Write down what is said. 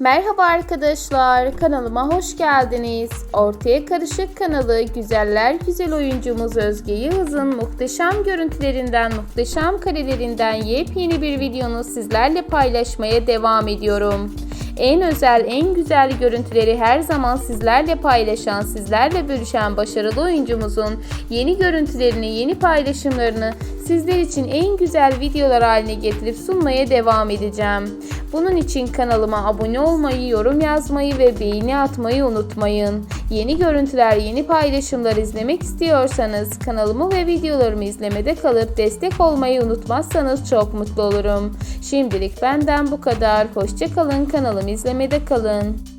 Merhaba arkadaşlar, kanalıma hoş geldiniz. Ortaya Karışık kanalı güzeller güzel oyuncumuz Özge Yağız'ın muhteşem görüntülerinden, muhteşem karelerinden yepyeni bir videonu sizlerle paylaşmaya devam ediyorum. En özel, en güzel görüntüleri her zaman sizlerle paylaşan, sizlerle bölüşen başarılı oyuncumuzun yeni görüntülerini, yeni paylaşımlarını sizler için en güzel videolar haline getirip sunmaya devam edeceğim. Bunun için kanalıma abone olmayı, yorum yazmayı ve beğeni atmayı unutmayın. Yeni görüntüler, yeni paylaşımlar izlemek istiyorsanız kanalımı ve videolarımı izlemede kalıp destek olmayı unutmazsanız çok mutlu olurum. Şimdilik benden bu kadar. Hoşçakalın, kanalımı izlemede kalın.